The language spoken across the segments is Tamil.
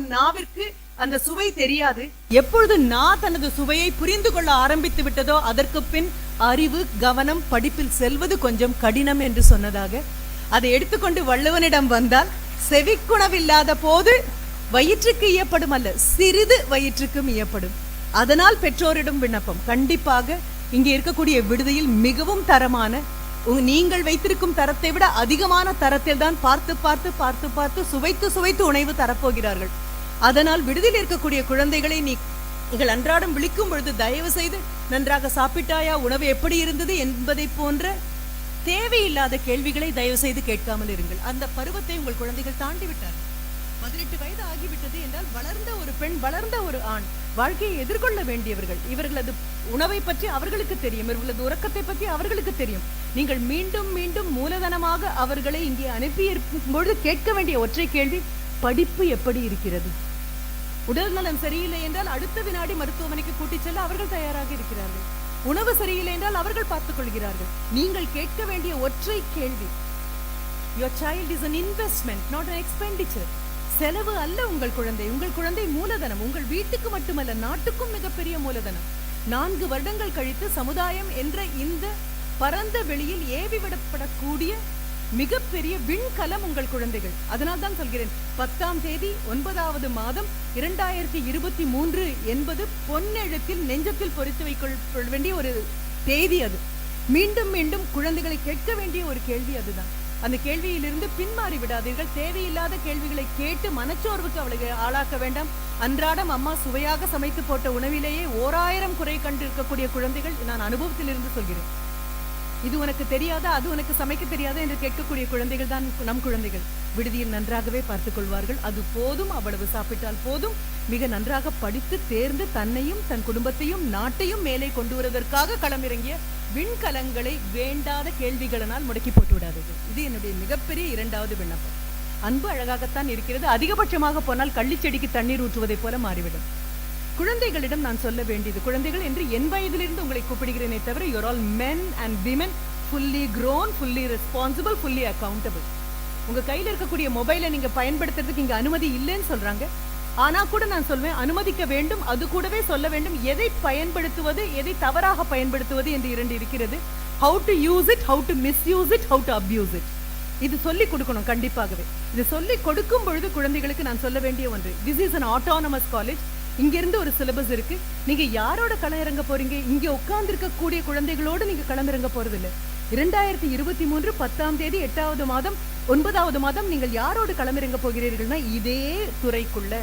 உன் நாவிற்கு அந்த சுவை தெரியாது. எப்பொழுது நா தனது சுவையை புரிந்து கொள்ள ஆரம்பித்து விட்டதோ அதற்கு பின் அறிவு கவனம் படிப்பில் செல்வது கொஞ்சம் கடினம் என்று சொன்னதாக. அதை எடுத்துக்கொண்டு வள்ளுவனிடம் வந்தால் செவிக்குணவில்லாத போது வயிற்றுக்கு இயப்படும் அல்ல சிறிது வயிற்றுக்கும் இயப்படும். அதனால் பெற்றோரிடம் விண்ணப்பம். கண்டிப்பாக இங்கே இருக்கக்கூடிய விடுதியில் மிகவும் தரமான நீங்கள் வைத்திருக்கும் தரத்தை விட அதிகமான தரத்தில் தான் பார்த்து பார்த்து பார்த்து பார்த்து சுவைத்து சுவைத்து உணவு தரப்போகிறார்கள். அதனால் விடுதியில் இருக்கக்கூடிய குழந்தைகளை நீ நீங்கள் அன்றாடம் விழிக்கும் பொழுது தயவு செய்து நன்றாக சாப்பிட்டாயா? உணவு எப்படி இருந்தது என்பதை போன்ற தேவையில்லாத கேள்விகளை தயவு செய்து கேட்காமல் இருங்கள். அந்த பருவத்தை உங்கள் குழந்தைகள் தாண்டி விட்டார்கள். பதினெட்டு வயது ஆகிவிட்டது என்றால் வளர்ந்த ஒரு பெண் வளர்ந்த ஒரு ஆண் வாழ்க்கையை எதிர்கொள்ள வேண்டியவர்கள். இவர்களது உணவை பற்றி அவர்களுக்கு தெரியும். இவர்களது உறக்கத்தை பற்றி அவர்களுக்கு தெரியும். நீங்கள் மீண்டும் மீண்டும் மூலதனமாக அவர்களை இங்கே அனுப்பி இருக்கும் பொழுது கேட்க வேண்டிய ஒற்றை கேள்வி படிப்பு எப்படி இருக்கிறது? உடல் நலம் சரியில்லை என்றால் அடுத்த வினாடி மருத்துவமனைக்கு கூட்டிச் செல்ல அவர்கள் தயாராக இருக்கிறார்கள். உணவு சரியில்லை என்றால் அவர்கள் பார்த்துக் கொள்கிறார்கள். நீங்கள் கேட்க வேண்டிய ஒற்றை கேள்வி. Your child is an investment not an expenditure. செலவு அல்ல உங்கள் குழந்தை. உங்கள் குழந்தை மூலதனம். உங்கள் வீட்டுக்கு மட்டுமல்ல நாட்டுக்கும் மிகப்பெரிய மூலதனம். நான்கு வருடங்கள் கழித்து சமுதாயம் என்ற இந்த பரந்த வெளியில் ஏவி விடப்படக்கூடிய மிகப்பெரிய விண்கலம் உங்கள் குழந்தைகள். அதனால் தான் சொல்கிறேன் பத்தாம் தேதி ஒன்பதாவது மாதம் இரண்டாயிரத்தி இருபத்தி மூன்று என்பது பொன்னெழுத்தில் நெஞ்சத்தில் பொறித்து வைக்க வேண்டிய ஒரு தேதி அது. மீண்டும் மீண்டும் குழந்தைகளை கேட்க வேண்டிய ஒரு கேள்வி அதுதான். அந்த கேள்வியிலிருந்து பின்மாறி விடாதீர்கள். தேவையில்லாத கேள்விகளை கேட்டு மனச்சோர்வுக்கு அவளுக்கு ஆளாக்க வேண்டாம். அன்றாடம் அம்மா சுவையாக சமைத்து போட்ட உணவிலேயே ஓராயிரம் குறை கண்டு இருக்கக்கூடிய குழந்தைகள் நான் அனுபவத்திலிருந்து சொல்கிறேன். இது உனக்கு தெரியாதா? அது உனக்கு சமைக்க தெரியாதா? என்று கேட்கக்கூடிய குழந்தைகள் தான் நம் குழந்தைகள். விடுதியில் நன்றாகவே பார்த்துக் கொள்வார்கள். அது போதும். அவ்வளவு சாப்பிட்டால் போதும். மிக நன்றாக படித்து தேர்ந்து தன்னையும் தன் குடும்பத்தையும் நாட்டையும் மேலே கொண்டு வருவதற்காக களமிறங்கிய விண்கலங்களை வேண்டாத கேள்விகளினால் முடக்கி போட்டு விடாதீர்கள். இது என்னுடைய மிகப்பெரிய இரண்டாவது விண்ணப்பம். அன்பு அழகாகத்தான் இருக்கிறது. அதிகபட்சமாக போனால் கள்ளிச்செடிக்கு தண்ணீர் ஊற்றுவதைப் போல மாறிவிடும். குழந்தைகளிடம் நான் சொல்ல வேண்டியது குழந்தைகள் என்று என் வயதிலிருந்து உங்களை கூப்பிடுகிறேனே தவிர you're all men and women fully grown fully responsible fully accountable உங்க கையில இருக்கக்கூடிய மொபைலை நீங்க பயன்படுத்துறதுக்கு இங்க அனுமதி இல்லைன்னு சொல்றாங்க. ஆனா கூட நான் சொல்வேன் அனுமதிக்க வேண்டும் அது கூடவே சொல்ல வேண்டும் எதை பயன்படுத்துவது எதை தவறாக பயன்படுத்துவது என்று இரண்டு இருக்கிறது. How to use it how to misuse it how to abuse it இது சொல்லி கொடுக்கணும் கண்டிப்பாகவே. இது சொல்லி கொடுக்கும் பொழுது குழந்தைகளுக்கு நான் சொல்ல வேண்டிய ஒன்று. This is an autonomous college இங்கேருந்து ஒரு சிலபஸ் இருக்கு. நீங்க யாரோட களமிறங்க போறீங்க? இங்க உட்கார்ந்து இருக்கக்கூடிய குழந்தைகளோடு நீங்க களமிறங்க போறது இல்ல இரண்டாயிரத்தி இருபத்தி மூன்று பத்தாம் தேதி எட்டாவது மாதம் ஒன்பதாவது மாதம் நீங்கள் யாரோடு களமிறங்க போகிறீர்கள்னா இதே துறைக்குள்ள.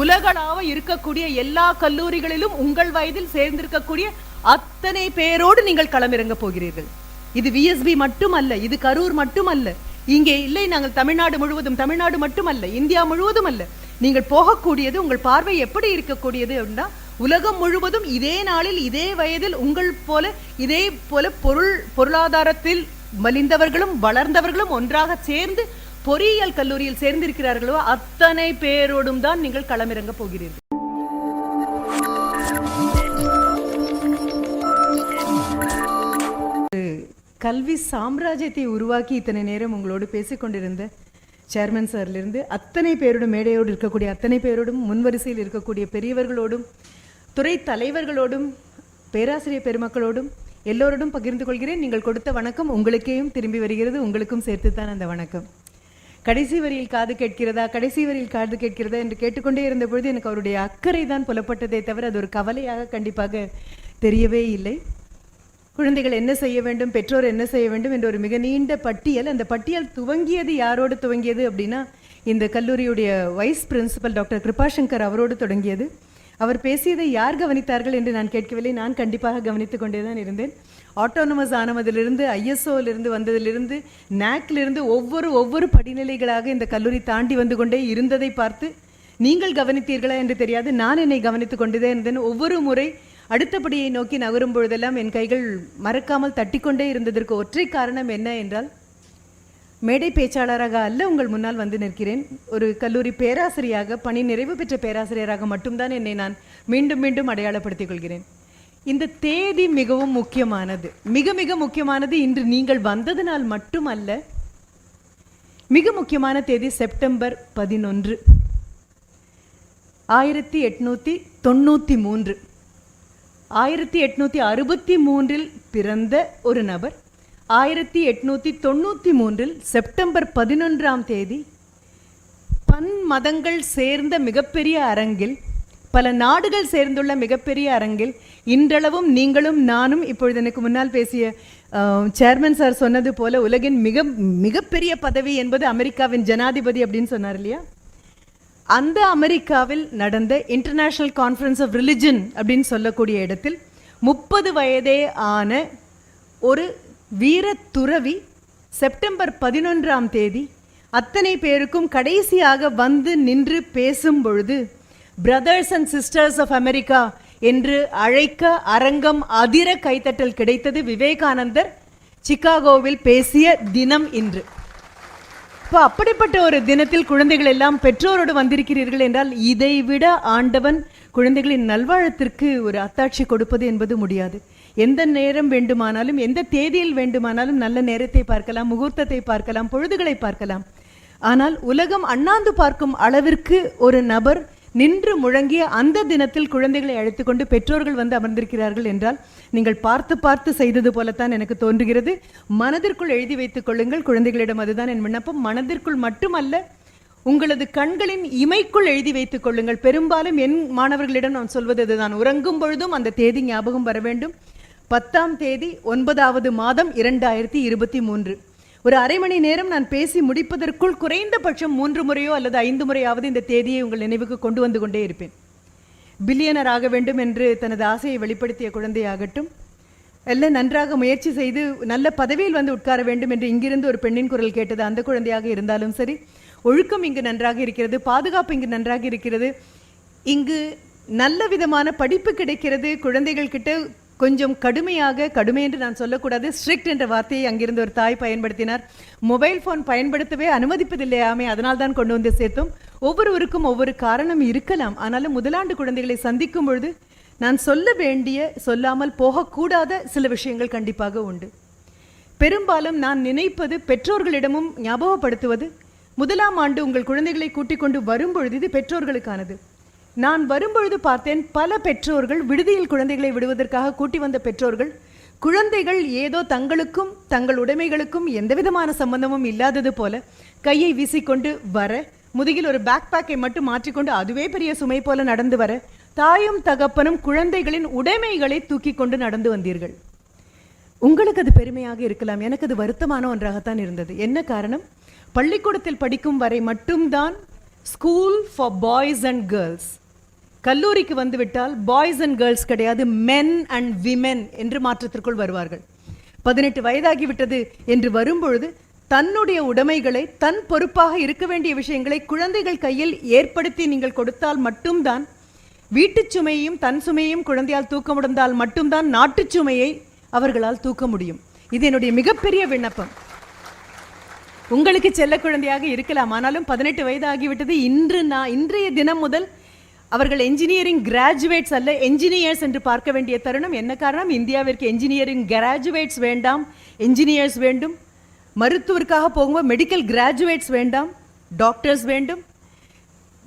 உலகளாவ இருக்கக்கூடிய எல்லா கல்லூரிகளிலும் உங்கள் வயதில் சேர்ந்திருக்கக்கூடிய அத்தனை பேரோடு நீங்கள் களமிறங்க போகிறீர்கள். இது விஎஸ்பி மட்டுமல்ல இது கரூர் மட்டுமல்ல. இங்கே இல்லை நாங்கள் தமிழ்நாடு முழுவதும் தமிழ்நாடு மட்டுமல்ல இந்தியா முழுவதும் அல்ல. நீங்கள் போகக்கூடியது உங்கள் பார்வை எப்படி இருக்கக்கூடியது அப்படின்னா உலகம் முழுவதும் இதே நாளில் இதே வயதில் உங்கள் போல இதே போல பொருள் பொருளாதாரத்தில் மலிந்தவர்களும் வளர்ந்தவர்களும் ஒன்றாக சேர்ந்து பொறியியல் கல்லூரியில் சேர்ந்திருக்கிறார்களோ அத்தனை பேரோடும் தான் நீங்கள் களமிறங்க போகிறீர்கள். கல்வி சாம்ராஜ்யத்தை உருவாக்கி இத்தனை நேரம் உங்களோடு பேசிக்கொண்டிருந்த சேர்மன் சார்லிருந்து அத்தனை பேரோடும் மேடையோடு இருக்கக்கூடிய அத்தனை பேரோடும் முன்வரிசையில் இருக்கக்கூடிய பெரியவர்களோடும் துறை தலைவர்களோடும் பேராசிரியர் பெருமக்களோடும் எல்லோரோடும் பகிர்ந்து கொள்கிறேன். நீங்கள் கொடுத்த வணக்கம் உங்களுக்கேயும் திரும்பி வருகிறது. உங்களுக்கும் சேர்த்துத்தான் அந்த வணக்கம். கடைசி வரியில் காது கேட்கிறதா கடைசி வரியில் காது கேட்கிறதா என்று கேட்டுக்கொண்டே இருந்த பொழுது எனக்கு அவருடைய அக்கறை தான் புலப்பட்டதே தவிர அது ஒரு கவலையாக கண்டிப்பாக தெரியவே இல்லை. குழந்தைகள் என்ன செய்ய வேண்டும் பெற்றோர் என்ன செய்ய வேண்டும் என்ற ஒரு மிக நீண்ட பட்டியல் அந்த பட்டியல் துவங்கியது யாரோடு துவங்கியது அப்படின்னா இந்த கல்லூரியுடைய வைஸ் பிரின்சிபல் டாக்டர் கிருபாசங்கர் அவரோடு தொடங்கியது. அவர் பேசியதை யார் கவனித்தார்கள் என்று நான் கேட்கவில்லை. நான் கண்டிப்பாக கவனித்துக் கொண்டே தான் இருந்தேன். ஆட்டோனமஸ் ஆனதிலிருந்து ஐஎஸ்ஓலிருந்து வந்ததிலிருந்து நேக்கிலிருந்து ஒவ்வொரு ஒவ்வொரு படிநிலைகளாக இந்த கல்லூரி தாண்டி வந்து கொண்டே இருந்ததை பார்த்து நீங்கள் கவனித்தீர்களா என்று தெரியாது. நான் என்னை கவனித்துக் கொண்டே இருந்தேன் ஒவ்வொரு முறை அடுத்தபடியை நோக்கி நகரும் பொழுதெல்லாம் என் கைகள் மறக்காமல் தட்டிக்கொண்டே இருந்ததற்கு ஒற்றை காரணம் என்ன என்றால் மேடை பேச்சாளராக அல்ல உங்கள் முன்னால் வந்து நிற்கிறேன். ஒரு கல்லூரி பேராசிரியராக பணி நிறைவு பெற்ற பேராசிரியராக மட்டும்தான் என்னை நான் மீண்டும் மீண்டும் அடையாளப்படுத்திக் கொள்கிறேன். இந்த தேதி மிகவும் முக்கியமானது. மிக மிக முக்கியமானது இன்று நீங்கள் வந்ததினால் மட்டுமல்ல மிக முக்கியமான தேதி செப்டம்பர் பதினொன்று. ஆயிரத்தி எட்நூற்றி தொண்ணூற்றி மூன்று. ஆயிரத்தி எட்நூற்றி அறுபத்தி மூன்றில் பிறந்த ஒரு நபர் ஆயிரத்தி எட்நூற்றி தொண்ணூற்றி மூன்றில் செப்டம்பர் பதினொன்றாம் தேதி பன் மதங்கள் சேர்ந்த மிகப்பெரிய அரங்கில் பல நாடுகள் சேர்ந்துள்ள மிகப்பெரிய அரங்கில் இன்றளவும் நீங்களும் நானும் இப்பொழுது எனக்கு முன்னால் பேசிய சேர்மன் சார் சொன்னது போல உலகின் மிக மிகப்பெரிய பதவி என்பது அமெரிக்காவின் ஜனாதிபதி அப்படின்னு சொன்னார் இல்லையா? அந்த அமெரிக்காவில் நடந்த இன்டர்நேஷ்னல் கான்ஃபரன்ஸ் ஆஃப் ரிலிஜன் அப்படின்னு சொல்லக்கூடிய இடத்தில் முப்பது வயதே ஆன ஒரு வீர துறவி செப்டம்பர் பதினொன்றாம் தேதி அத்தனை பேருக்கும் கடைசியாக வந்து நின்று பேசும் பொழுது brothers and sisters of America என்று அழைக்க அரங்கம் அதிர கைத்தட்டல் கிடைத்தது விவேகானந்தர் சிகாகோவில் பேசிய தினம் இன்று. இப்போ அப்படிப்பட்ட ஒரு தினத்தில் குழந்தைகள் எல்லாம் பெற்றோரோடு வந்திருக்கிறீர்கள் என்றால் இதைவிட ஆண்டவன் குழந்தைகளின் நல்வாழத்திற்கு ஒரு அத்தாட்சி கொடுப்பது என்பது முடியாது. எந்த நேரம் வேண்டுமானாலும் எந்த தேதியில் வேண்டுமானாலும் நல்ல நேரத்தை பார்க்கலாம் முகூர்த்தத்தை பார்க்கலாம் பொழுதுகளை பார்க்கலாம். ஆனால் உலகம் அண்ணாந்து பார்க்கும் அளவிற்கு ஒரு நபர் நின்று முழங்கிய அந்த தினத்தில் குழந்தைகளை அழைத்துக்கொண்டு பெற்றோர்கள் வந்து அமர்ந்திருக்கிறார்கள் என்றால் நீங்கள் பார்த்து பார்த்து செய்தது போலத்தான் எனக்கு தோன்றுகிறது. மனதிற்குள் எழுதி வைத்துக் கொள்ளுங்கள். குழந்தைகளிடம் அதுதான் என் விண்ணப்பம். மனதிற்குள் மட்டுமல்ல உங்களது கண்களின் இமைக்குள் எழுதி வைத்துக் கொள்ளுங்கள். பெரும்பாலும் என் மாணவர்களிடம் நான் சொல்வது அதுதான் உறங்கும் பொழுதும் அந்த தேதி ஞாபகம் வர வேண்டும். பத்தாம் தேதி ஒன்பதாவது மாதம் இரண்டாயிரத்தி இருபத்தி மூன்று. ஒரு அரை மணி நேரம் நான் பேசி முடிப்பதற்குள் குறைந்தபட்சம் மூன்று முறையோ அல்லது ஐந்து முறையாவது இந்த தேதியை உங்கள் நினைவுக்கு கொண்டு வந்து கொண்டே இருப்பேன். பில்லியனர் ஆக வேண்டும் என்று தனது ஆசையை வெளிப்படுத்திய குழந்தையாகட்டும் எல்லாம் நன்றாக முயற்சி செய்து நல்ல பதவியில் வந்து உட்கார வேண்டும் என்று இங்கிருந்து ஒரு பெண்ணின் குரல் கேட்டது அந்த குழந்தையாக இருந்தாலும் சரி ஒழுக்கம் இங்கு நன்றாக இருக்கிறது பாதுகாப்பு இங்கு நன்றாக இருக்கிறது. இங்கு நல்ல விதமான படிப்பு கிடைக்கிறது குழந்தைகள் கிட்ட கொஞ்சம் கடுமையாக கடுமை என்று நான் சொல்லக்கூடாது ஸ்ட்ரிக்ட் என்ற வார்த்தையை அங்கிருந்து ஒரு தாய் பயன்படுத்தினார். மொபைல் ஃபோன் பயன்படுத்தவே அனுமதிப்பதில்லையாமே அதனால் தான் கொண்டு வந்து சேர்த்தோம். ஒவ்வொருவருக்கும் ஒவ்வொரு காரணம் இருக்கலாம். ஆனாலும் முதலாண்டு குழந்தைகளை சந்திக்கும் பொழுது நான் சொல்ல வேண்டிய சொல்லாமல் போகக்கூடாத சில விஷயங்கள் கண்டிப்பாக உண்டு. பெரும்பாலும் நான் நினைப்பது பெற்றோர்களிடமும் ஞாபகப்படுத்துவது முதலாம் ஆண்டு உங்கள் குழந்தைகளை கூட்டிக் கொண்டு வரும்பொழுது இது பெற்றோர்களுக்கானது. நான் வரும்பொழுது பார்த்தேன் பல பெற்றோர்கள் விடுதியில் குழந்தைகளை விடுவதற்காக கூட்டி வந்த பெற்றோர்கள் குழந்தைகள் ஏதோ தங்களுக்கும் தங்கள் உடைமைகளுக்கும் எந்தவிதமான சம்பந்தமும் இல்லாதது போல கையை வீசிக்கொண்டு வர முதுகில் ஒரு பேக் பேக்கை மட்டும் மாற்றிக்கொண்டு அதுவே பெரிய சுமை போல நடந்து வர தாயும் தகப்பனும் குழந்தைகளின் உடைமைகளை தூக்கி கொண்டு நடந்து வந்தீர்கள். உங்களுக்கு அது பெருமையாக இருக்கலாம். எனக்கு அது வருத்தமான ஒன்றாகத்தான் இருந்தது. என்ன காரணம்? பள்ளிக்கூடத்தில் படிக்கும் வரை மட்டும்தான் school for boys and girls கல்லூரிக்கு வந்துவிட்டால் பாய்ஸ் அண்ட் கேர்ள்ஸ் கிடையாது மென் அண்ட் விமென் என்று மாற்றத்திற்குள் வருவார்கள். பதினெட்டு வயதாகிவிட்டது என்று வரும்பொழுது தன்னுடைய உடைமைகளை தன் பொறுப்பாக இருக்க வேண்டிய விஷயங்களை குழந்தைகள் கையில் ஏற்படுத்தி நீங்கள் கொடுத்தால் மட்டும்தான் வீட்டு சுமையையும் தன் சுமையையும் குழந்தையால் தூக்க முடிந்தால் மட்டும்தான் நாட்டு சுமையை அவர்களால் தூக்க முடியும். இது என்னுடைய மிகப்பெரிய விண்ணப்பம். உங்களுக்கு செல்ல குழந்தையாக இருக்கலாம் ஆனாலும் பதினெட்டு வயது ஆகிவிட்டது இன்று நான் இன்றைய தினம் முதல் அவர்கள் என்ஜினியரிங் கிராஜுவேட்ஸ் அல்ல என்ஜினியர்ஸ் என்று பார்க்க வேண்டிய தருணம் என்ன காரணம்? இந்தியாவிற்கு என்ஜினியரிங் கிராஜுவேட்ஸ் வேண்டாம் என்ஜினியர்ஸ் வேண்டும். மருத்துவருக்காக போகும்போது மெடிக்கல் கிராஜுவேட்ஸ் வேண்டாம் டாக்டர்ஸ் வேண்டும்.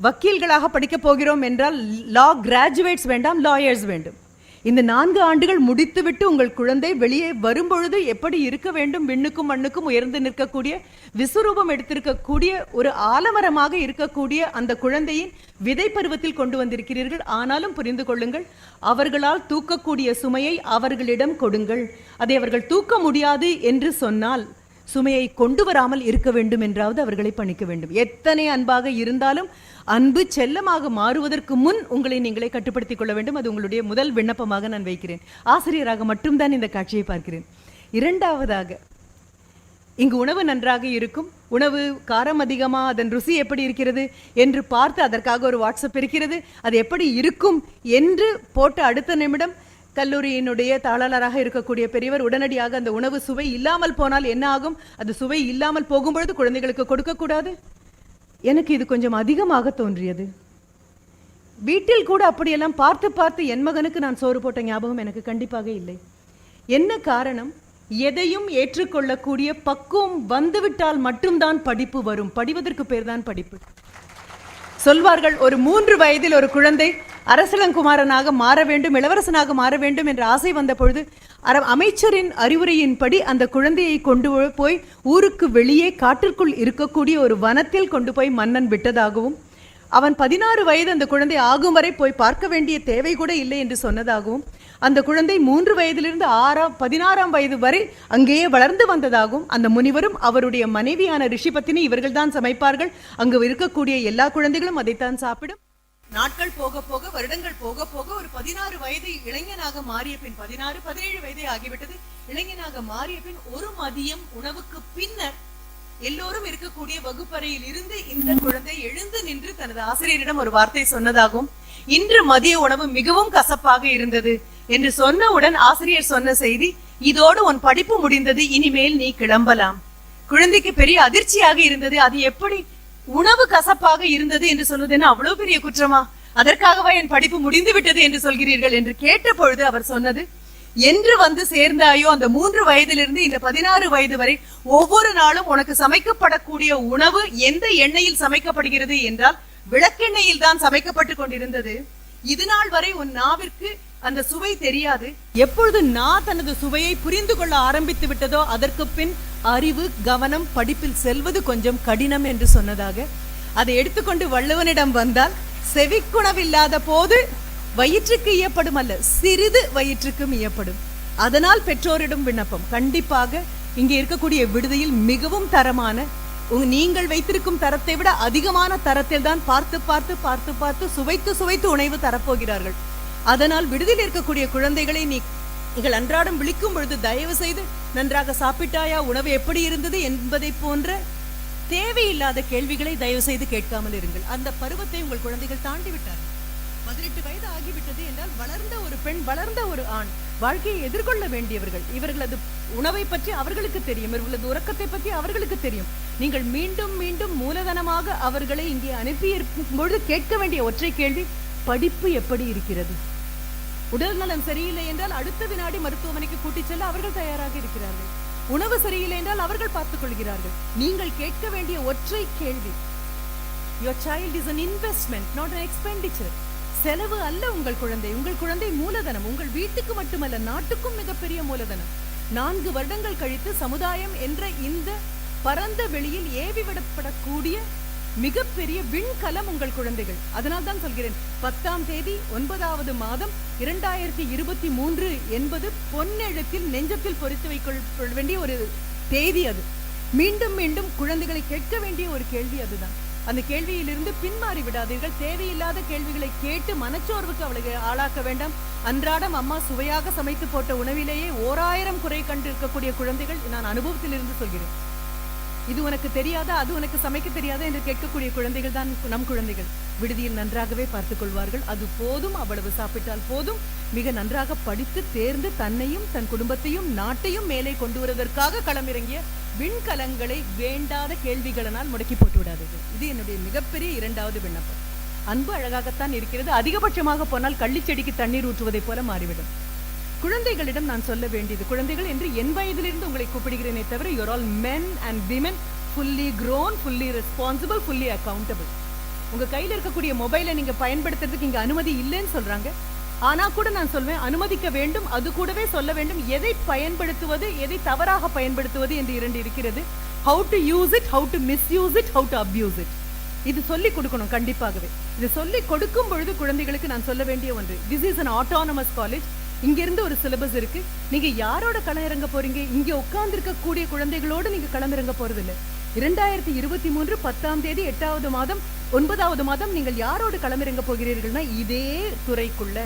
வக்கீல்களாக படிக்கப் போகிறோம் என்றால் லா கிராஜுவேட்ஸ் வேண்டாம் லாயர்ஸ் வேண்டும். இந்த நான்கு ஆண்டுகள் முடித்துவிட்டு உங்கள் குழந்தை வெளியே வரும்பொழுது எப்படி இருக்க வேண்டும்? விண்ணுக்கும் மண்ணுக்கும் உயர்ந்து நிற்கக்கூடிய விஸ்வரூபம் எடுத்திருக்கக்கூடிய ஒரு ஆலமரமாக இருக்கக்கூடிய அந்த குழந்தையின் விதை பருவத்தில் கொண்டு வந்திருக்கிறீர்கள். ஆனாலும் புரிந்து கொள்ளுங்கள் அவர்களால் தூக்கக்கூடிய சுமையை அவர்களிடம் கொடுங்கள். அதை அவர்கள் தூக்க முடியாது என்று சொன்னால் சுமையை கொண்டு வராமல் இருக்க வேண்டும் என்றாவது அவர்களை பணிக்க வேண்டும். எத்தனை அன்பாக இருந்தாலும் அன்பு செல்லமாக மாறுவதற்கு முன் உங்களை நீங்களே கட்டுப்படுத்திக் கொள்ள வேண்டும். அது உங்களுடைய முதல் விண்ணப்பமாக நான் வைக்கிறேன். ஆசிரியராக மட்டும்தான் இந்த காட்சியை பார்க்கிறேன். இரண்டாவதாக இங்கு உணவு நன்றாக இருக்கும். உணவு காரம் அதிகமா அதன் ருசி எப்படி இருக்கிறது என்று பார்த்து அதற்காக ஒரு வாட்ஸ்அப் இருக்கிறது. அது எப்படி இருக்கும் என்று போட்ட அடுத்த நிமிடம் கல்லூரியினுடைய தாளாளராக இருக்கக்கூடிய பெரியவர் உடனடியாக அந்த உணவு சுவை இல்லாமல் போனால் என்ன ஆகும்? அது சுவை இல்லாமல் போகும்பொழுது குழந்தைகளுக்கு கொடுக்கக்கூடாது எனக்கு இது கொஞ்சம் அதிகமாக தோன்றியது. வீட்டில் கூட அப்படியெல்லாம் பார்த்து பார்த்து என் மகனுக்கு நான் சோறு போட்ட ஞாபகம் எனக்கு கண்டிப்பாக இல்லை. என்ன காரணம்? எதையும் ஏற்றுக்கொள்ளக்கூடிய பக்குவம் வந்துவிட்டால் மட்டும்தான் படிப்பு வரும். படிவதற்கு பேர் தான் படிப்பு. சொல்வார்கள் ஒரு மூன்று வயதில் ஒரு குழந்தை அரசலங்குமாரனாக மாற வேண்டும் இளவரசனாக மாற வேண்டும் என்ற ஆசை வந்த பொழுது அர- அமைச்சரின் அறிவுரையின்படி அந்த குழந்தையை கொண்டு போய் ஊருக்கு வெளியே காட்டிற்குள் இருக்கக்கூடிய ஒரு வனத்தில் கொண்டு போய் மன்னன் விட்டதாகவும் அவன் பதினாறு வயது அந்த குழந்தை ஆகும் வரை போய் பார்க்க வேண்டிய தேவை கூட இல்லை என்று சொன்னதாகவும் அந்த குழந்தை மூன்று வயதிலிருந்து ஆறாம் பதினாறாம் வயது வரை அங்கேயே வளர்ந்து வந்ததாகவும் அந்த முனிவரும் அவருடைய மனைவியான ரிஷிபத்தினி இவர்கள்தான் சமைப்பார்கள். அங்கு இருக்கக்கூடிய எல்லா குழந்தைகளும் அதைத்தான் சாப்பிடும். நாட்கள் போக போக வருடங்கள் போக போக ஒரு பதினாறு வயது இளைஞனாக மாறிய பின் பதினாறு பதினேழு வயதே ஆகிவிட்டது. இளைஞனாக மாறிய பின் ஒரு மதியம் உணவுக்கு பின்னர் எல்லோரும் இருக்கக்கூடிய வகுப்பறையில் இருந்து இந்த குழந்தை எழுந்து நின்று தனது ஆசிரியரிடம் ஒரு வார்த்தை சொன்னதாகவும் இன்று மதிய உணவு மிகவும் கசப்பாக இருந்தது என்று சொன்னவுடன் ஆசிரியர் சொன்ன செய்தி இதோடு உன் படிப்பு முடிந்தது இனிமேல் நீ கிளம்பலாம். குழந்தைக்கு பெரிய அதிர்ச்சியாக இருந்தது. அது எப்படி உணவு கசப்பாக இருந்தது என்று சொல்வது அவ்வளவு பெரிய குற்றமா? அதற்காகவா என் படிப்பு முடிந்து விட்டது என்று சொல்கிறீர்கள் என்று கேட்ட பொழுது அவர் சொன்னது என்று வந்து சேர்ந்தாயோ அந்த மூன்று வயதிலிருந்து இந்த பதினாறு வயது வரை ஒவ்வொரு நாளும் உனக்கு சமைக்கப்படக்கூடிய உணவு எந்த எண்ணெயில் சமைக்கப்படுகிறது? என்றால் விளக்கெண்ணெயில் தான் சமைக்கப்பட்டு கொண்டிருந்தது. இது நாள் வரை உன் நாவிற்கு அந்த சுவை தெரியாது. எப்பொழுது நா தனது சுவையை புரிந்து கொள்ள ஆரம்பித்து விட்டதோ அதற்கு பின் அறிவு கவனம் படிப்பில் செல்வது கொஞ்சம் கடினம் என்று சொன்னதாக. அதை எடுத்துக்கொண்டு வள்ளுவனிடம் வந்தால் செவிக்குணவில்லாத போது வயிற்றுக்கு இயப்படும் அல்ல சிறிது வயிற்றுக்கும் இயப்படும். அதனால் பெற்றோரிடம் விண்ணப்பம். கண்டிப்பாக இங்கே இருக்கக்கூடிய விடுதியில் மிகவும் தரமான நீங்கள் வைத்திருக்கும் தரத்தை விட அதிகமான தரத்தில் தான் பார்த்து பார்த்து பார்த்து பார்த்து சுவைத்து சுவைத்து உணவு தரப்போகிறார்கள். அதனால் விடுதியில் இருக்கக்கூடிய குழந்தைகளை நீ நீங்கள் அன்றாடம் விழிக்கும் பொழுது தயவு செய்து நன்றாக சாப்பிட்டாயா? உணவு எப்படி இருந்தது என்பதை போன்ற தேவையில்லாத கேள்விகளை தயவு செய்து கேட்காமல் இருங்கள். அந்த பருவத்தை உங்கள் குழந்தைகள் தாண்டி விட்டார்கள். பதினெட்டு வயது ஆகிவிட்டது என்றால் வளர்ந்த ஒரு பெண் வளர்ந்த ஒரு ஆண் வாழ்க்கையை எதிர்கொள்ள வேண்டியவர்கள். இவர்களது உணவை பற்றி அவர்களுக்கு தெரியும். இவர்களது உறக்கத்தை பற்றி அவர்களுக்கு தெரியும். நீங்கள் மீண்டும் மீண்டும் மூலதனமாக அவர்களை இங்கே அனுப்பி பொழுது கேட்க வேண்டிய ஒற்றை கேள்வி படிப்பு எப்படி இருக்கிறது? உடல் நலம் சரியில்லை என்றால் அடுத்த வினாடி மருத்துவமனைக்கு கூட்டிச் செல்ல அவர்கள் தயாராக இருக்கிறார்கள். உணவு சரியில்லை என்றால் அவர்கள் பார்த்துக் கொள்கிறார்கள். நீங்கள் கேட்க வேண்டிய ஒற்றை கேள்வி. Your child is an investment, not an expenditure. செலவு அல்ல உங்கள் குழந்தை. உங்கள் குழந்தை மூலதனம். உங்கள் வீட்டுக்கு மட்டுமல்ல நாட்டுக்கும் மிகப்பெரிய மூலதனம். நான்கு வருடங்கள் கழித்து சமுதாயம் என்ற இந்த பரந்த வெளியில் ஏவி விடப்படக்கூடிய மிகப்பெரிய விண்கலம் உங்கள் குழந்தைகள். அதனால் தான் சொல்கிறேன் பத்தாம் தேதி ஒன்பதாவது மாதம் இரண்டாயிரத்தி இருபத்தி மூன்று என்பது பொன்னெழுத்தில் நெஞ்சத்தில் பொறித்து வைக்க வேண்டிய ஒரு தேதி அது. மீண்டும் மீண்டும் குழந்தைகளை கேட்க வேண்டிய ஒரு கேள்வி அதுதான். அந்த கேள்வியிலிருந்து பின்மாறி விடாதீர்கள். தேவையில்லாத கேள்விகளை கேட்டு மனச்சோர்வுக்கு அவளை ஆளாக்க வேண்டாம். அன்றாடம் அம்மா சுவையாக சமைத்து போட்ட உணவிலேயே ஓராயிரம் குறை கண்டு இருக்கக்கூடிய குழந்தைகள் நான் அனுபவத்திலிருந்து சொல்கிறேன். இது உனக்கு தெரியாதா? அது உனக்கு சமைக்க தெரியாதா? என்று கேட்கக்கூடிய குழந்தைகள் தான் நம் குழந்தைகள். விடுதியில் நன்றாகவே பார்த்துக் கொள்வார்கள். அது போதும் அவ்வளவு சாப்பிட்டால் போதும். மிக நன்றாக படித்து தேர்ந்து தன்னையும் தன் குடும்பத்தையும் நாட்டையும் மேலே கொண்டு வருவதற்காக களமிறங்கிய விண்கலங்களை வேண்டாத கேள்விகளினால் முடக்கி போட்டு விடாதது இது. என்னுடைய மிகப்பெரிய இரண்டாவது விண்ணப்பம். அன்பு அழகாகத்தான் இருக்கிறது. அதிகபட்சமாக போனால் கள்ளிச்செடிக்கு தண்ணீர் ஊற்றுவதைப் போல மாறிவிடும். குழந்தைகளிடம் நான் சொல்ல வேண்டியது குழந்தைகள் என்று என் வயதிலிருந்து உங்களை கூப்பிடுகிறேனே தவிர you're all men and women fully grown fully responsible fully accountable உங்க கையில் இருக்கக்கூடிய மொபைலை நீங்க பயன்படுத்துறதுக்கு இங்க அனுமதி இல்லைன்னு சொல்றாங்க. ஆனா கூட நான் சொல்வேன் அனுமதிக்க வேண்டும் அது கூடவே சொல்ல வேண்டும் எதை பயன்படுத்துவது எதை தவறாக பயன்படுத்துவது என்று இரண்டு இருக்கிறது. How to use it how to misuse it how to abuse it இது சொல்லி கொடுக்கணும் கண்டிப்பாகவே. இது சொல்லி கொடுக்கும் பொழுது குழந்தைகளுக்கு நான் சொல்ல வேண்டிய ஒன்று. This is an autonomous college இங்கிருந்து ஒரு சிலபஸ் இருக்கு. நீங்க யாரோட களமிறங்க போறீங்க? இங்க உட்கார்ந்து இருக்கக்கூடிய குழந்தைகளோடு நீங்க களமிறங்க போறது இல்ல இரண்டாயிரத்தி இருபத்தி மூன்று பத்தாம் தேதி எட்டாவது மாதம் ஒன்பதாவது மாதம் நீங்கள் யாரோடு களமிறங்க போகிறீர்கள்னா இதே துறைக்குள்ள.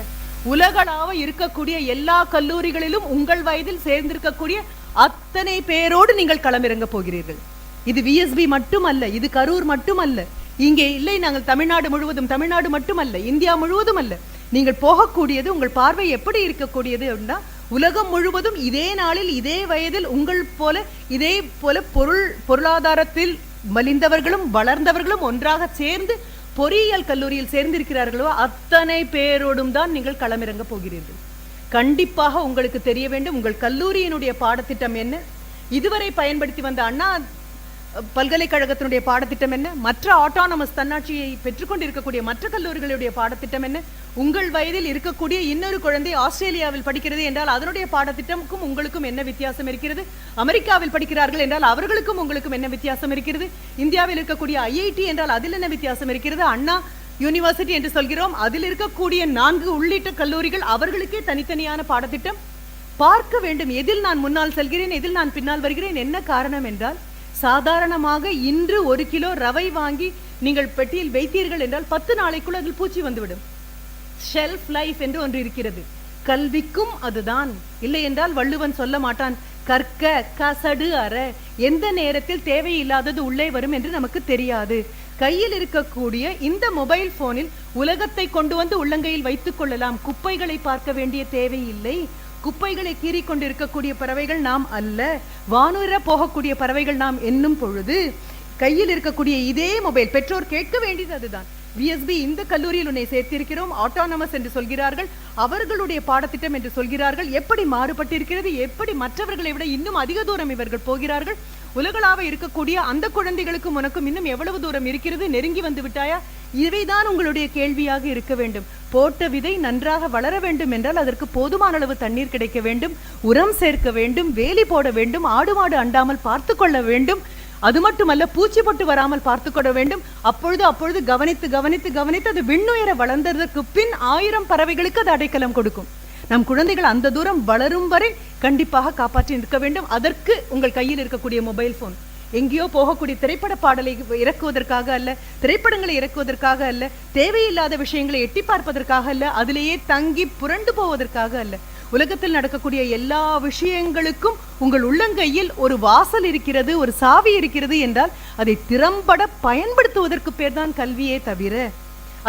உலகளாவ இருக்கக்கூடிய எல்லா கல்லூரிகளிலும் உங்கள் வயதில் சேர்ந்திருக்கக்கூடிய அத்தனை பேரோடு நீங்கள் களமிறங்க போகிறீர்கள். இது விஎஸ்பி மட்டுமல்ல இது கரூர் மட்டுமல்ல. இங்கே இல்லை நாங்கள் தமிழ்நாடு முழுவதும் தமிழ்நாடு மட்டுமல்ல இந்தியா முழுவதும் அல்ல. நீங்கள் போகக்கூடியது உங்கள் பார்வை எப்படி இருக்கக்கூடியது அப்படின்னா உலகம் முழுவதும் இதே நாளில் இதே வயதில் உங்கள் போல இதே போல பொருள் பொருளாதாரத்தில் மலிந்தவர்களும் வளர்ந்தவர்களும் ஒன்றாக சேர்ந்து பொறியியல் கல்லூரியில் சேர்ந்திருக்கிறார்களோ அத்தனை பேரோடும் தான் நீங்கள் களமிறங்க போகிறீர்கள். கண்டிப்பாக உங்களுக்கு தெரிய வேண்டும் உங்கள் கல்லூரியினுடைய பாடத்திட்டம் என்ன? இதுவரை பயன்படுத்தி வந்த அண்ணா பல்கலைக்கழகத்தினுடைய பாடத்திட்டம் என்ன? மற்ற ஆட்டானமஸ் தன்னாட்சியை பெற்றுக்கொண்டிருக்கக்கூடிய மற்ற கல்லூரிகளுடைய பாடத்திட்டம் என்ன? உங்கள் வயதில் இருக்கக்கூடிய இன்னொரு குழந்தை ஆஸ்திரேலியாவில் படிக்கிறது என்றால் அதனுடைய பாடத்திட்டமுக்கும் உங்களுக்கும் என்ன வித்தியாசம் இருக்கிறது? அமெரிக்காவில் படிக்கிறார்கள் என்றால் அவர்களுக்கும் உங்களுக்கும் என்ன வித்தியாசம் இருக்கிறது? இந்தியாவில் இருக்கக்கூடிய ஐஐடி என்றால் அதில் என்ன வித்தியாசம் இருக்கிறது? அண்ணா யூனிவர்சிட்டி என்று சொல்கிறோம். அதில் இருக்கக்கூடிய நான்கு உள்ளிட்ட கல்லூரிகள் அவர்களுக்கே தனித்தனியான பாடத்திட்டம். பார்க்க வேண்டும். எதில் நான் முன்னால் செல்கிறேன்? எதில் நான் பின்னால் வருகிறேன்? என்ன காரணம் என்றால் சாதாரணமாக இன்று ஒரு கிலோ ரவை வாங்கி நீங்கள் பெட்டியில் வைத்தீர்கள் என்றால் பத்து நாளைக்குள் அதில் பூச்சி வந்துவிடும். ஷெல்ஃப் லைஃப் என்று ஒன்று இருக்கிறது. கல்விக்கும் அதுதான். இல்லை என்றால் வள்ளுவன் சொல்ல மாட்டான் கற்க கசடு அற. எந்த நேரத்தில் தேவையில்லாதது உள்ளே வரும் என்று நமக்கு தெரியாது. கையில் இருக்கக்கூடிய இந்த மொபைல் போனில் உலகத்தை கொண்டு வந்து உள்ளங்கையில் வைத்துக் கொள்ளலாம். குப்பைகளை பார்க்க வேண்டிய தேவையில்லை. குப்பைகளை கீறிக் கொண்டிருக்கக்கூடிய பறவைகள் நாம் அல்ல. வானுர போகக்கூடிய பறவைகள் நாம் என்னும் பொழுது கையில் இருக்கக்கூடிய இதே மொபைல் பெற்றோர் கேட்க வேண்டியது அதுதான். விஎஸ்பி இந்த கல்லூரியில் உன்னை சேர்த்திருக்கிறோம் ஆட்டோனமஸ் என்று சொல்கிறார்கள். அவர்களுடைய பாடத்திட்டம் என்று சொல்கிறார்கள். எப்படி மாறுபட்டிருக்கிறது எப்படி மற்றவர்களை விட இன்னும் அதிக தூரம் இவர்கள் போகிறார்கள் உலகளாவ இருக்கக்கூடிய அந்த குழந்தைகளுக்கும் உனக்கும் இன்னும் எவ்வளவு தூரம் இருக்கிறது? நெருங்கி வந்து விட்டாயா? இவைதான் உங்களுடைய கேள்வியாக இருக்க வேண்டும். போட்ட விதை நன்றாக வளர வேண்டும் என்றால் அதற்கு போதுமான அளவு தண்ணீர் கிடைக்க வேண்டும் உரம் சேர்க்க வேண்டும் வேலி போட வேண்டும் ஆடு மாடு அண்டாமல் பார்த்து கொள்ள வேண்டும். அது மட்டுமல்ல பூச்சி பொட்டு வராமல் பார்த்து கொள்ள வேண்டும். அப்பொழுது அப்பொழுது கவனித்து கவனித்து கவனித்து அது விண்ணுயர வளர்ந்ததற்கு பின் ஆயிரம் பறவைகளுக்கு அது அடைக்கலம் கொடுக்கும். நம் குழந்தைகள் அந்த தூரம் வளரும் வரை கண்டிப்பாக காப்பாற்றி இருக்க வேண்டும். அதற்கு உங்கள் கையில் இருக்கக்கூடிய மொபைல் போன் எங்கேயோ போகக்கூடிய திரைப்பட பாடலை இறக்குவதற்காக அல்ல திரைப்படங்களை இறக்குவதற்காக அல்ல தேவையில்லாத விஷயங்களை எட்டி பார்ப்பதற்காக அல்ல அதிலேயே தங்கி புரண்டு போவதற்காக அல்ல. உலகத்தில் நடக்கக்கூடிய எல்லா விஷயங்களுக்கும் உங்கள் உள்ளங்கையில் ஒரு வாசல் இருக்கிறது ஒரு சாவி இருக்கிறது என்றால் அதை திறம்பட பயன்படுத்துவதற்கு பேர் தான் கல்வியே தவிர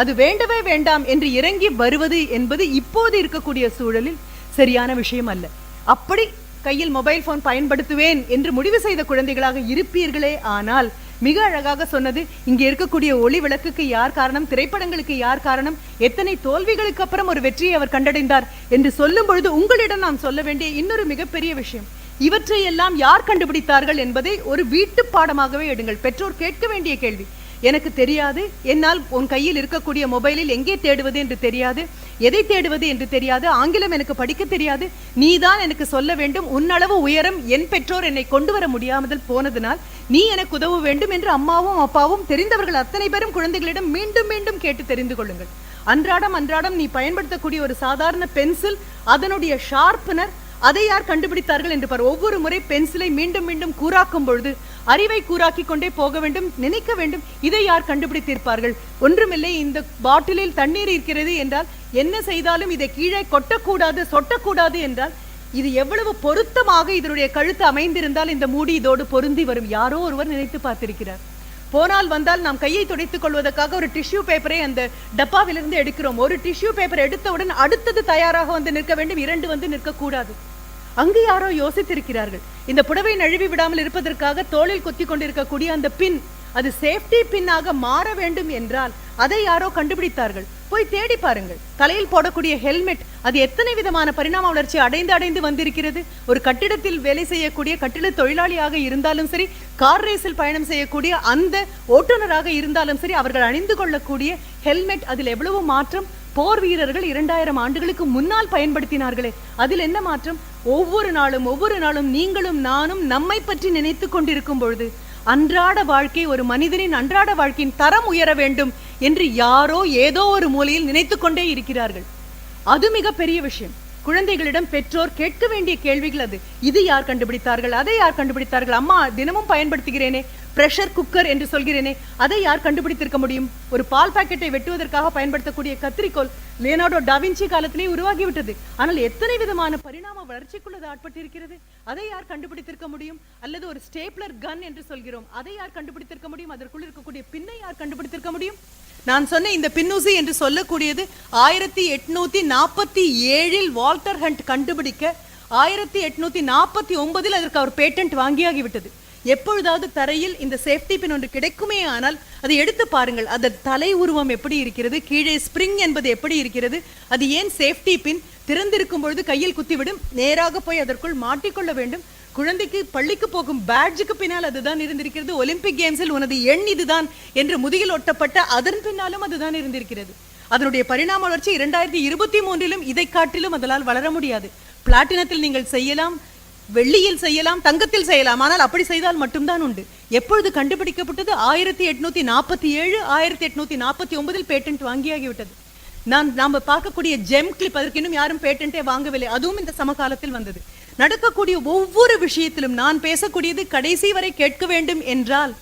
அது வேண்டவே வேண்டாம் என்று இறங்கி வருவது என்பது இப்போது இருக்கக்கூடிய சூழலில் சரியான விஷயம் அல்ல. அப்படி கையில் மொபைல் போன் பயன்படுத்துவேன் என்று முடிவு செய்த குழந்தைகளாக இருப்பீர்களே ஆனால் மிக அழகாக சொன்னது இங்கே இருக்கக்கூடிய ஒளி விளக்குக்கு யார் காரணம் திரைப்படங்களுக்கு யார் காரணம் எத்தனை தோல்விகளுக்கு அப்புறம் ஒரு வெற்றியை அவர் கண்டடைந்தார் என்று சொல்லும் பொழுது உங்களிடம் நாம் சொல்ல வேண்டிய இன்னொரு மிகப்பெரிய விஷயம். இவற்றை எல்லாம் யார் கண்டுபிடித்தார்கள் என்பதை ஒரு வீட்டு பாடமாகவே எடுங்கள். பெற்றோர் கேட்க வேண்டிய கேள்வி. எனக்கு தெரியாது. என்னால் உன் கையில் இருக்கக்கூடிய மொபைலில் எங்கே தேடுவது என்று தெரியாது. எதை தேடுவது என்று தெரியாது. ஆங்கிலம் எனக்கு படிக்க தெரியாது. நீதான் எனக்கு சொல்ல வேண்டும். உன்னளவு உயரம் என் பெற்றோர் என்னை கொண்டு வர முடியாமல் போனதனால் நீ எனக்கு உதவ வேண்டும் என்று அம்மாவும் அப்பாவும் தெரிந்தவர்கள் அத்தனை பேரும் குழந்தைகளிடம் மீண்டும் மீண்டும் கேட்டு தெரிந்து கொள்ளுங்கள். அன்றாடம் அன்றாடம் நீ பயன்படுத்தக்கூடிய ஒரு சாதாரண பென்சில் அதனுடைய ஷார்ப்னர் அதை யார் கண்டுபிடித்தார்கள் என்று பார். ஒவ்வொரு முறை பென்சிலை மீண்டும் மீண்டும் கூறாக்கும் பொழுது அறிவை கூறாக்கி கொண்டே போக வேண்டும் நினைக்க வேண்டும். இதை யார் கண்டுபிடித்திருப்பார்கள்? ஒன்றுமில்லை இந்த பாட்டிலில் தண்ணீர் இருக்கிறது என்றால் என்ன செய்தாலும் இதை கீழே கொட்டக்கூடாது சொட்டக்கூடாது என்றால் இது எவ்வளவு பொருத்தமாக இதனுடைய கழுத்து அமைந்திருந்தால் இந்த மூடி இதோடு பொருந்தி வரும். யாரோ ஒருவர் நினைத்து பார்த்திருக்கிறார். போனால் வந்தால் நாம் கையை துடைத்துக் கொள்வதற்காக ஒரு டிஷ்யூ பேப்பரை அந்த டப்பாவிலிருந்து எடுக்கிறோம். ஒரு டிஷ்யூ பேப்பர் எடுத்தவுடன் அடுத்தது தயாராக வந்து நிற்க வேண்டும். இரண்டு வந்து நிற்கக்கூடாது. அங்கு யாரோ யோசித்திருக்கிறார்கள். இந்த புடவை நழுவி விடாமல் இருப்பதற்காக தோளில் கொத்தி கொண்டிருக்கக்கூடிய அந்த பின் அது சேஃப்டி பின்னாக மாற வேண்டும் என்றால் அதை யாரோ கண்டுபிடித்தார்கள். போய் தேடி பாருங்கள். தலையில் போடக்கூடிய ஹெல்மெட் அது எத்தனை விதமான பரிணாம வளர்ச்சி அடைந்து அடைந்து வந்திருக்கிறது? ஒரு கட்டிடத்தில் வேலை செய்யக்கூடிய கட்டிட தொழிலாளியாக இருந்தாலும் சரி கார் ரேஸில் பயணம் செய்யக்கூடிய அந்த ஓட்டுநராக இருந்தாலும் சரி அவர்கள் அணிந்து கொள்ளக்கூடிய ஹெல்மெட் அதில் எவ்வளவு மாற்றம்? போர் வீரர்கள் இரண்டாயிரம் ஆண்டுகளுக்கு முன்னால் பயன்படுத்தினார்களே. அதில் என்ன மாற்றம்? ஒவ்வொரு நாளும் ஒவ்வொரு நாளும் நீங்களும் நானும் நம்மை பற்றி நினைத்து கொண்டிருக்கும் பொழுது அன்றாட வாழ்க்கை ஒரு மனிதனின் அன்றாட வாழ்க்கையின் தரம் உயர வேண்டும் என்று யாரோ ஏதோ ஒரு மூலையில் நினைத்து கொண்டே இருக்கிறார்கள். அது மிக பெரிய விஷயம். குழந்தைகளிடம் பெற்றோர் கேட்க வேண்டிய கேள்விகள் அது. இது யார் கண்டுபிடித்தார்கள்? அதை யார் கண்டுபிடித்தார்கள்? அம்மா தினமும் பயன்படுத்துகிறேனே. பிரஷர் குக்கர் என்று சொல்கிறேனே அதை யார் கண்டுபிடித்திருக்க முடியும்? ஒரு பால் பாக்கெட்டை வெட்டுவதற்காக பயன்படுத்தக்கூடிய கத்திரிக்கோல் லியனார்டோ டாவின்சி காலத்திலே உருவாகிவிட்டது. ஆனால் எத்தனை விதமான பரிணாம வளர்ச்சிக்குள்ளது ஆட்பட்டிருக்கிறது? அதை யார் கண்டுபிடித்திருக்க முடியும்? அல்லது ஒரு ஸ்டேப்லர் கன் என்று சொல்கிறோம் அதை யார் கண்டுபிடித்திருக்க முடியும்? அதற்குள் இருக்கக்கூடிய பின்னை யார் கண்டுபிடித்திருக்க முடியும்? நான் சொன்ன இந்த பின்னூசி என்று சொல்லக்கூடியது ஆயிரத்தி எட்நூத்தி நாற்பத்தி ஏழில் வால்டர் ஹண்ட் கண்டுபிடிக்க ஆயிரத்தி எட்நூத்தி நாற்பத்தி ஒன்பதில் அதற்கு அவர் பேட்டன்ட் வாங்கியாகிவிட்டது. எப்பொழுதாவது தரையில் இந்த சேஃப்டி பின் ஒன்று கிடைக்குமே ஆனால் அதை எடுத்து பாருங்கள். அதன் தலை உருவம் எப்படி இருக்கிறது? கீழே ஸ்ப்ரிங் என்பது எப்படி இருக்கிறது? அது ஏன் சேஃப்டி பின் திறந்திருக்கும் பொழுது கையில் குத்திவிடும். நேராக போய் அதற்குள் மாட்டிக்கொள்ள வேண்டும். குழந்தைக்கு பள்ளிக்கு போகும் பேட்ஜுக்கு பின்னால் அதுதான் இருந்திருக்கிறது. ஒலிம்பிக் கேம்ஸில் உனது எண் இதுதான் என்று முதுகில் ஒட்டப்பட்ட அதன் பின்னாலும் அதுதான் இருந்திருக்கிறது. அதனுடைய பரிணாம வளர்ச்சி இரண்டாயிரத்தி இருபத்தி மூன்றிலும் இதை காட்டிலும் அதனால் வளர முடியாது. பிளாட்டினத்தில் நீங்கள் செய்யலாம். வெள்ளியில் செய்யலாம் தங்கத்தில் செய்யலாம். ஆனால் அப்படி செய்தால் மட்டும்தான் உண்டு. எப்பொழுது கண்டுபிடிக்கப்பட்டது? ஆயிரத்தி எட்நூத்தி நாற்பத்தி ஏழு ஆயிரத்தி எட்நூத்தி நாற்பத்தி ஒன்பதில் பேட்டன்ட் வாங்கியாகிவிட்டது. நான் நாம் பார்க்கக்கூடிய ஜெம் கிளிப் அதற்கு இன்னும் யாரும் பேட்டன்ட்டே வாங்கவில்லை. அதுவும் இந்த சமகாலத்தில் வந்தது. நடக்கக்கூடிய ஒவ்வொரு விஷயத்திலும் நான் பேசக்கூடியது கடைசி வரை கேட்க வேண்டும் என்றால்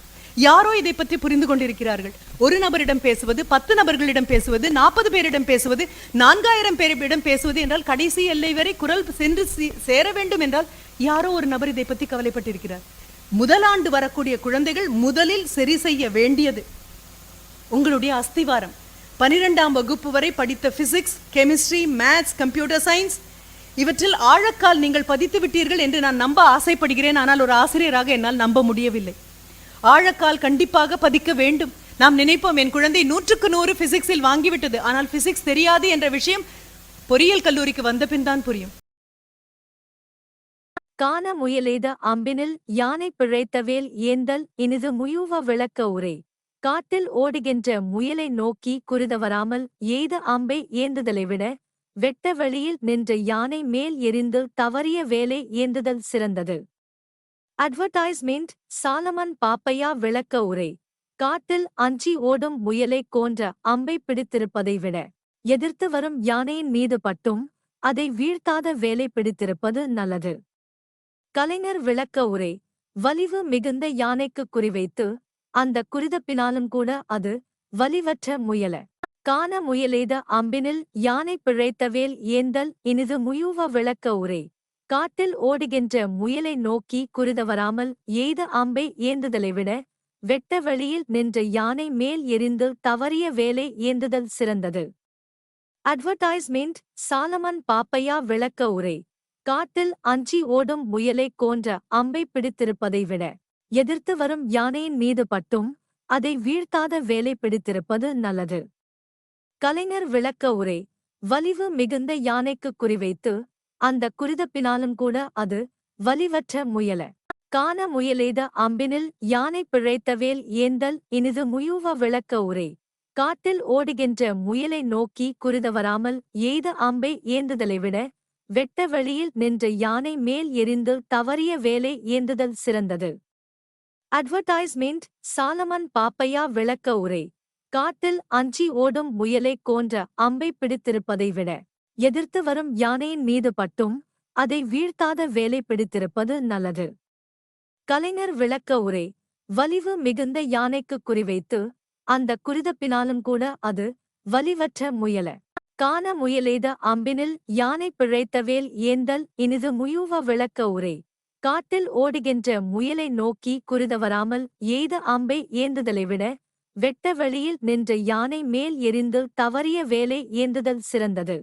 யாரோ இதை பற்றி புரிந்து கொண்டிருக்கிறார்கள். ஒரு நபரிடம் பேசுவது பத்து நபர்களிடம் பேசுவது நாற்பது பேரிடம் பேசுவது நான்காயிரம் பேரிடம் பேசுவது என்றால் கடைசி எல்லை வரை குரல் சென்று சேர வேண்டும் என்றால் யாரோ ஒரு நபர் இதை பற்றி கவலைப்பட்டிருக்கிறார். முதலாண்டு வரக்கூடிய குழந்தைகள் முதலில் சரி செய்ய வேண்டியது. உங்களுடைய அஸ்திவாரம். பனிரெண்டாம் வகுப்பு வரை படித்த physics chemistry maths computer science இவற்றில் ஆழக்கால் நீங்கள் பதித்து விட்டீர்கள் என்று நான் நம்ப ஆசைப்படுகிறேன். ஆனால் ஒரு ஆசிரியராக என்னால் நம்ப முடியவில்லை. ஆழக்கால் கண்டிப்பாக பதிக்க வேண்டும். நாம் நினைப்போம் என் குழந்தை நூற்றுக்கு நூறு பிசிக்ஸில் வாங்கிவிட்டது. ஆனால் பிசிக்ஸ் தெரியாது என்ற விஷயம் பொறியியல் கல்லூரிக்கு வந்த பின் தான் புரியும். காண முயலேத அம்பினில் யானை பிழைத்தவேல் ஏந்தல் இனிது முயூவ விளக்க உரை. காட்டில் ஓடுகின்ற முயலை நோக்கி குறிதவராமல் எய்த அம்பை ஏந்துதலை விட வெட்ட வெளியில் நின்ற யானை மேல் எரிந்து தவறிய வேலை ஏந்துதல் சிறந்தது. அட்வர்டைஸ்மெண்ட் சாலமன் பாப்பையா விளக்க உரை. காட்டில் அஞ்சி ஓடும் முயலை கோன்ற அம்பை பிடித்திருப்பதை விட எதிர்த்து வரும் யானையின் மீது பட்டும் அதை வீழ்த்தாத வேலை பிடித்திருப்பது நல்லது. கலைஞர் விளக்க உரை. வலிவு மிகுந்த யானைக்கு குறிவைத்து அந்த குறிதப்பினாலும் கூட அது வலிவற்ற முயல. காண முயலெய்த அம்பினில் யானை பிழைத்தவேல் ஏந்தல் இனிது முயுவ விளக்க உரை. காட்டில் ஓடுகின்ற முயலை நோக்கி குறிதவராமல் எய்த அம்பை ஏந்துதலை விட வெட்ட வழியில் நின்ற யானை மேல் எரிந்து தவறிய வேலை ஏந்துதல் சிறந்தது. அட்வர்டைஸ்மெண்ட் சாலமன் பாப்பையா விளக்க உரை. காட்டில் அஞ்சி ஓடும் முயலை கோன்ற அம்பை பிடித்திருப்பதை விட எதிர்த்து வரும் யானையின் மீது பட்டும் அதை வீழ்த்தாத வேலை பிடித்திருப்பது நல்லது. கலைஞர் விளக்க உரை வலிவு மிகுந்த யானைக்கு குறிவைத்து அந்த குறிதப்பினாலும் கூட அது வலிவற்ற முயல. காண முயலெய்த அம்பினில் யானை பிழைத்தவேல் ஏந்தல் இனிது முயுவ விளக்க உரை. காட்டில் ஓடுகின்ற முயலை நோக்கி குறிதவராமல் எய்த அம்பை ஏந்துதலை விட வெட்ட வெளியில் நின்ற யானை மேல் எரிந்து தவறிய வேலை ஏந்துதல் சிறந்தது. அட்வர்டைஸ்மெண்ட் சாலமன் பாப்பையா விளக்க உரை. காட்டில் அஞ்சி ஓடும் முயலை கோன்ற அம்பை பிடித்திருப்பதை விட எதிர்த்து வரும் யானையின் மீது பட்டும் அதை வீழ்த்தாத வேலை பிடித்திருப்பது நல்லது. கலைஞர் விளக்க உரை. வலிவு மிகுந்த யானைக்கு குறிவைத்து அந்த குறிதப்பினாலும் கூட அது வலிவற்ற முயல. காண முயலேத அம்பினில் யானை பிழைத்தவேல் ஏந்தல் இனிது முயூவ விளக்க உரை. காட்டில் ஓடுகின்ற முயலை நோக்கி குறிதவராமல் எய்த அம்பை ஏந்துதலை விட வெட்ட வெளியில் நின்ற யானை மேல் எரிந்து தவறிய வேலை ஏந்துதல் சிறந்தது.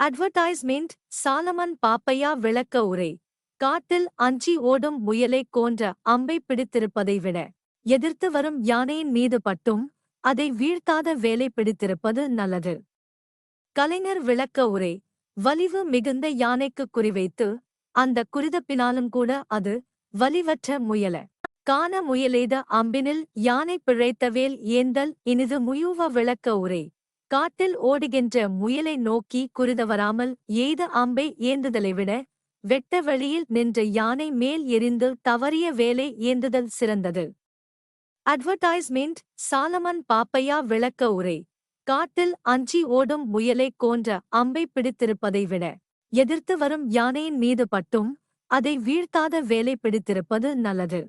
அட்வர்டைஸ்மெண்ட் சாலமன் பாப்பையா விளக்க உரை. காட்டில் அஞ்சி ஓடும் முயலை கோன்ற அம்பை பிடித்திருப்பதை விட எதிர்த்து வரும் யானையின் மீது பட்டும் அதை வீழ்த்தாத வேலை பிடித்திருப்பது நல்லது. கலைஞர் விளக்க உரை. வலிவு மிகுந்த யானைக்கு குறிவைத்து அந்த குறிதப்பினாலும் கூட அது வலிவற்ற முயல. காண முயலெய்த அம்பினில் யானை பிழைத்தவேல் ஏந்தல் இனிது முயூவ விளக்க உரை. காட்டில் ஓடுகின்ற முயலை நோக்கி குறிதவராமல் எய்த அம்பை ஏந்துதலை விட வெட்ட வழியில் நின்ற யானை மேல் எரிந்து தவறிய வேலை ஏந்துதல் சிறந்தது. அட்வர்டைஸ்மெண்ட் சாலமன் பாப்பையா விளக்க உரை. காட்டில் அஞ்சி ஓடும் முயலை கோன்ற அம்பை பிடித்திருப்பதை விட எதிர்த்து வரும் யானையின் மீது பட்டும் அதை வீழ்த்தாத வேலை பிடித்திருப்பது நல்லது.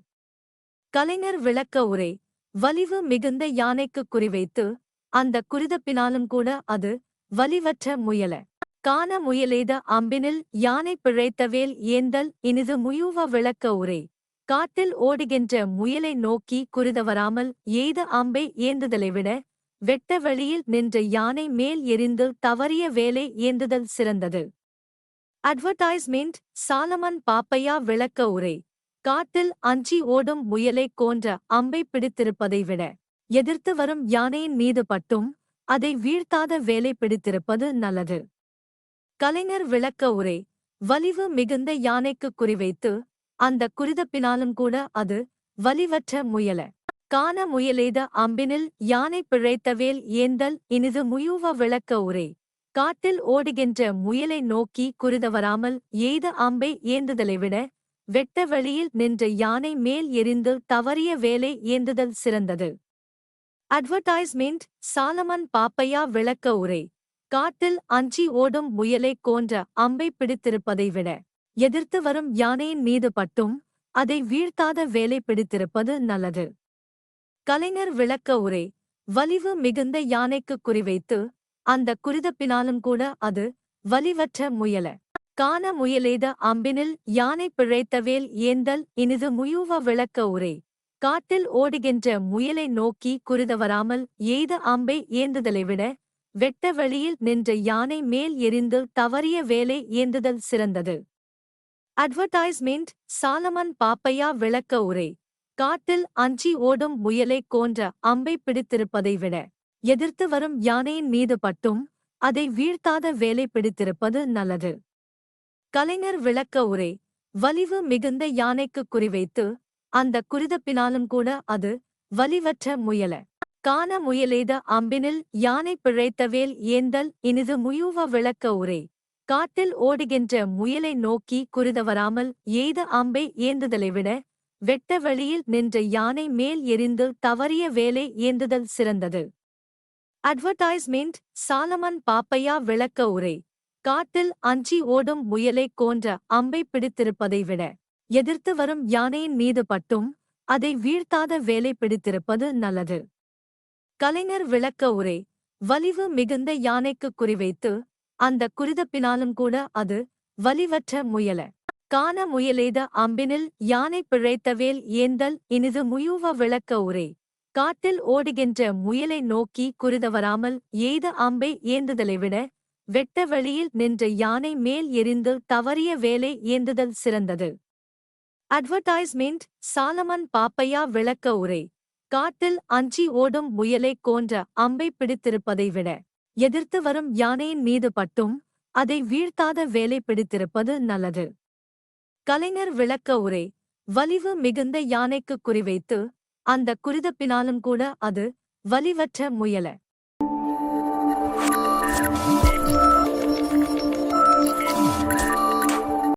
கலைஞர் விளக்க உரை வலிவு மிகுந்த யானைக்கு குறிவைத்து அந்த குறிதப்பினாலும் கூட அது வலிவற்ற முயல. காண முயலெய்த அம்பினில் யானை பிழைத்தவேல் ஏந்தல் இனிது முயூவ விளக்க உரை. காட்டில் ஓடுகின்ற முயலை நோக்கி குறிதவராமல் எய்த அம்பை ஏந்துதலை விட வெட்ட வழியில் நின்ற யானை மேல் எரிந்து தவறிய வேலை ஏந்துதல் சிறந்தது. அட்வர்டைஸ்மெண்ட் சாலமன் பாப்பையா விளக்க உரை. காட்டில் அஞ்சி ஓடும் முயலை கோன்ற அம்பை பிடித்திருப்பதை விட எதிர்த்து வரும் யானையின் மீது பட்டும் அதை வீழ்த்தாத வேலை பிடித்திருப்பது நல்லது. கலைஞர் விளக்க உரை. வலிவு மிகுந்த யானைக்கு குறிவைத்து அந்த குறிதப்பினாலும் கூட அது வலிவற்ற முயல. காண முயலேத அம்பினில் யானை பிழைத்தவேல் ஏந்தல் இனிது முயூவ விளக்க உரை. காட்டில் ஓடுகின்ற முயலை நோக்கி குறிதவராமல் எய்த அம்பை ஏந்துதலை விட வெட்ட வெளியில் நின்ற யானை மேல் எரிந்து தவறிய வேலை ஏந்துதல் சிறந்தது. அட்வர்டைஸ்மெண்ட் சாலமன் பாப்பையா விளக்க உரை. காட்டில் அஞ்சி ஓடும் முயலை கோன்ற அம்பை பிடித்திருப்பதை விட எதிர்த்து வரும் யானையின் மீது பட்டும் அதை வீழ்த்தாத வேலை பிடித்திருப்பது நல்லது. கலைஞர் விளக்க உரை. வலிவு மிகுந்த யானைக்கு குறிவைத்து அந்த குறிதப்பினாலும் கூட அது வலிவற்ற முயல. காண முயலேத அம்பினில் யானை பிழைத்தவேல் ஏந்தல் இனிது முயூவ விளக்க உரை. காட்டில் ஓடுகின்ற முயலை நோக்கி குறிதவராமல் எய்த அம்பை ஏந்துதலை விட வெட்ட வெளியில் நின்ற யானை மேல் எரிந்து தவறிய வேலை ஏந்துதல் சிறந்தது. அட்வர்டைஸ்மெண்ட் சாலமன் பாப்பையா விளக்க உரை. காட்டில் அஞ்சி ஓடும் முயலை கோன்ற அம்பை பிடித்திருப்பதை விட எதிர்த்து வரும் யானையின் மீது பட்டும் அதை வீழ்த்தாத வேலை பிடித்திருப்பது நல்லது. கலைஞர் விளக்க உரை வலிவு மிகுந்த யானைக்கு குறிவைத்து அந்த குறிதப்பினாலும் கூட அது வலிவற்ற முயல. காண முயலெய்த அம்பினில் யானை பிழைத்தவேல் ஏந்தல் இனிது முயூவ விளக்க உரை காட்டில் ஓடுகின்ற முயலை நோக்கி குறிதவராமல் எய்த அம்பை ஏந்துதலை விட வெட்ட வழியில் நின்ற யானை மேல் எரிந்து தவறிய வேலை ஏந்துதல் சிறந்தது. அட்வர்டைஸ்மெண்ட் சாலமன் பாப்பையா விளக்க உரை. காட்டில் அஞ்சி ஓடும் முயலை கோன்ற அம்பை பிடித்திருப்பதை விட எதிர்த்து வரும் யானையின் மீது பட்டும் அதை வீழ்த்தாத வேலை பிடித்திருப்பது நல்லது. கலைஞர் விளக்க உரை. வலிவு மிகுந்த யானைக்கு குறிவைத்து அந்த குறிதப்பினாலும் கூட அது வலிவற்ற முயல. காண முயலேத அம்பினில் யானை பிழைத்தவேல் ஏந்தல் இனிது முயூவ விளக்க உரை. காட்டில் ஓடுகின்ற முயலை நோக்கி குறிதவராமல் எய்த அம்பை ஏந்துதலை விட வெட்ட வெளியில் நின்ற யானை மேல் எரிந்து தவறிய வேலை ஏந்துதல் சிறந்தது. அட்வர்டைஸ்மெண்ட் சாலமன் பாப்பையா விளக்க உரை. காட்டில் அஞ்சி ஓடும் முயலை கோன்ற அம்பை பிடித்திருப்பதை விட எதிர்த்து வரும் யானையின் மீது பட்டும் அதை வீழ்த்தாத வேலை பிடித்திருப்பது நல்லது. கலைஞர் விளக்க உரை. வலிவு மிகுந்த யானைக்கு குறிவைத்து அந்த குறிதப்பினாலும் கூட அது வலிவற்ற முயல.